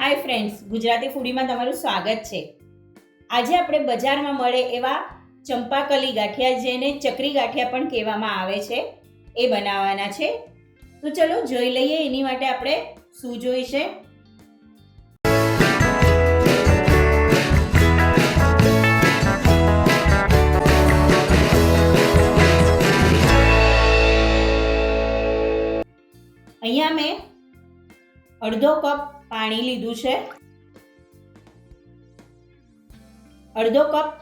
Hi friends Gujarati ફૂડીમાં તમારું સ્વાગત છે. આજે આપણે બજારમાં મળે એવા ચંપાકલી ગાંઠિયા જેને ચકરી ગાંઠિયા પણ કહેવામાં આવે છે, એ બનાવવાના છે. તો ચલો જોઈ લઈએ, એની માટે આપણે શું જોઈશે. અહીંયા મેં અડધો કપ પાણી લીધું છે. અડધો કપ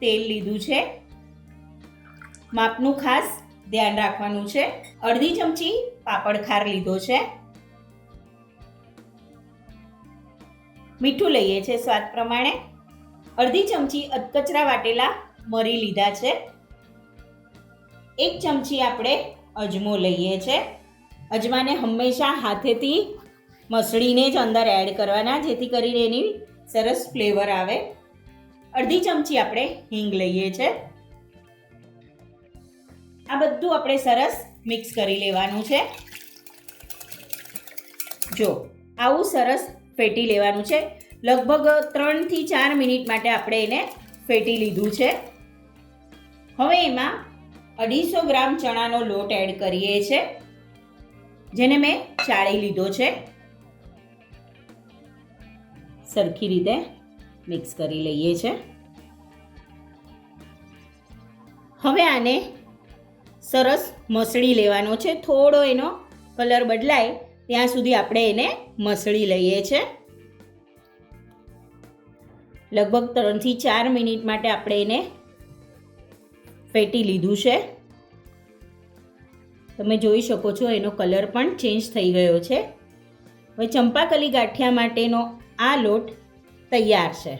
તેલ લીધું છે. માપનું ખાસ ધ્યાન રાખવાનું છે. અડધી ચમચી પાપડ ખાર લીધો છે. મીઠું લઈએ છે સ્વાદ પ્રમાણે. અડધી ચમચી અધકચરા વાટેલા મરી લીધા છે. એક ચમચી આપણે અજમો લઈએ છે. અજમાને હંમેશા હાથેથી મસળીને જ અંદર એડ કરવાના, જેથી કરીને એની સરસ ફ્લેવર આવે. અડધી ચમચી આપણે હિંગ લઈએ છે. આ બધું આપણે સરસ મિક્સ કરી લેવાનું છે. જો, આવું સરસ ફેટી લેવાનું છે. લગભગ ત્રણથી ચાર મિનિટ માટે આપણે એને ફેટી લીધું છે. હવે એમાં અઢીસો ગ્રામ ચણાનો લોટ એડ કરીએ છીએ જેને મેં ચાળી લીધો છે. સરખી રીતે મિક્સ કરી લઈએ છે. હવે આને સરસ મસળી લેવાનો છે. થોડો એનો કલર બદલાય ત્યાં સુધી આપણે એને મસળી લઈએ છે. લગભગ ત્રણથી ચાર મિનિટ માટે આપણે એને ફેટી લીધું છે. તમે જોઈ શકો છો એનો કલર પણ ચેન્જ થઈ ગયો છે. હવે ચંપાકલી ગાંઠિયા માટેનો આ લોટ તૈયાર છે.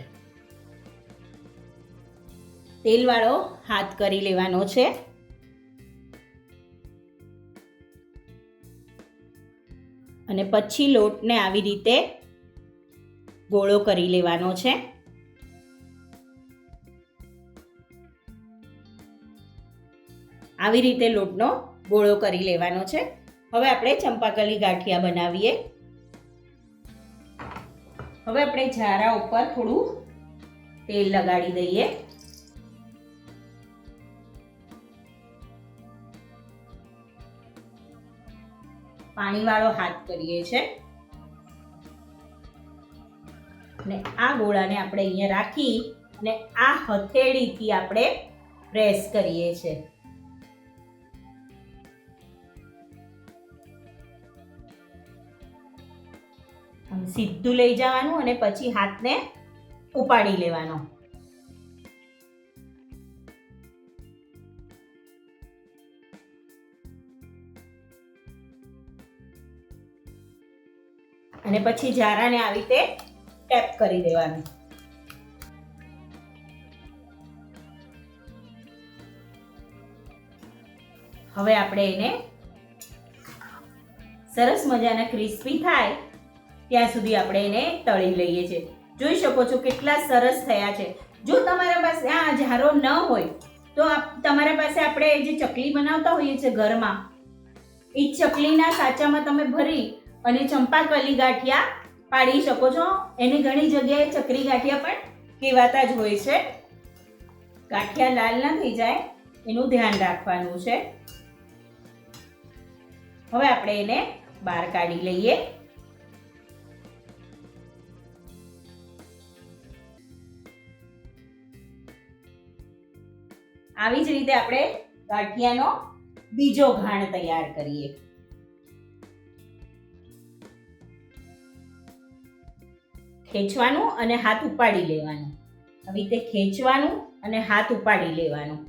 તેલવાળો હાથ કરી લેવાનો છે. અને પછી લોટને આવી રીતે ગોળો કરી લેવાનો છે. આવી રીતે લોટનો ગોળો કરી લેવાનો છે. હવે આપણે ચંપાકલી ગાંઠિયા બનાવીએ. હવે આપણે ઝારા ઉપર થોડું તેલ લગાડી દઈએ. પાણીવાળો હાથ કરીએ છે. અને આ ગોળાને આપણે અહીંયા રાખી અને આ હથેળીથી આપણે પ્રેસ કરીએ છીએ સીધું લઈ જવાનું અને પછી હાથને ઉપાડી લેવાનો. અને પછી જારાને આવી રીતે ટેપ કરી દેવાનું. હવે આપણે એને સરસ મજાના ક્રિસ્પી થાય ત્યાં સુધી આપણે એને તળી લઈએ છીએ. જોઈ શકો છો કેટલા સરસ થયા છે. જો તમારા પાસે આ ઝારો ન હોય, તો તમારા પાસે આપણે જે ચકલી બનાવતા હોઈએ છીએ ઘરમાં, એ ચકલીના સાચામાં તમે ભરી અને ચંપાકલી ગાંઠિયા પાડી શકો છો. એને ઘણી જગ્યાએ ચકરી ગાંઠિયા પણ કહેવાતા જ હોય છે. ગાંઠિયા લાલ ના થઈ જાય, એનું ધ્યાન રાખવાનું છે. હવે આપણે એને બહાર કાઢી લઈએ. આવી જ રીતે આપણે ગાંઠિયાનો બીજો ઘાણ તૈયાર કરીએ. ખેંચવાનું અને હાથ ઉપાડી લેવાનું. આવી રીતે ખેંચવાનું અને હાથ ઉપાડી લેવાનું.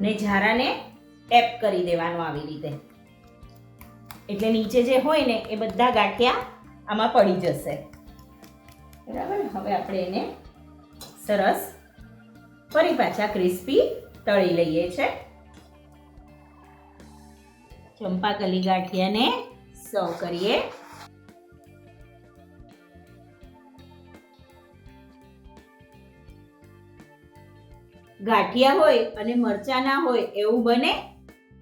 ને ઝારાને ટેપ કરી દેવાનું આવી રીતે. એટલે નીચે જે હોય ને, એ બધા ગાંઠિયા આમાં પડી જશે. બરાબર? હવે આપણે એને સરસ ફરી પાછા ક્રિસ્પી તળી લઈએ છે. ચંપાકલી ગાંઠિયાને સર્વ કરીએ. ગાંઠિયા હોય અને મરચાં ના હોય એવું બને,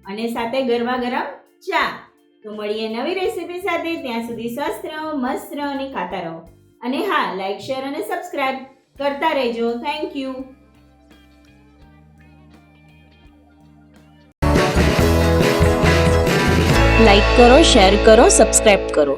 અને સાથે ગરમા ગરમ ચા. તો મળીએ નવી રેસીપી સાથે. ત્યાં સુધી સ્વસ્થ રહો, મસ્ત રહો અને ખાતા રહો. અને હા લાઈક શેર અને સબસ્ક્રાઈબ કરતા રહેજો. થેન્ક યુ લાઈક કરો શેર કરો સબસ્ક્રાઈબ કરો.